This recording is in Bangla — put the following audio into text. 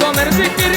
তোমার জিকির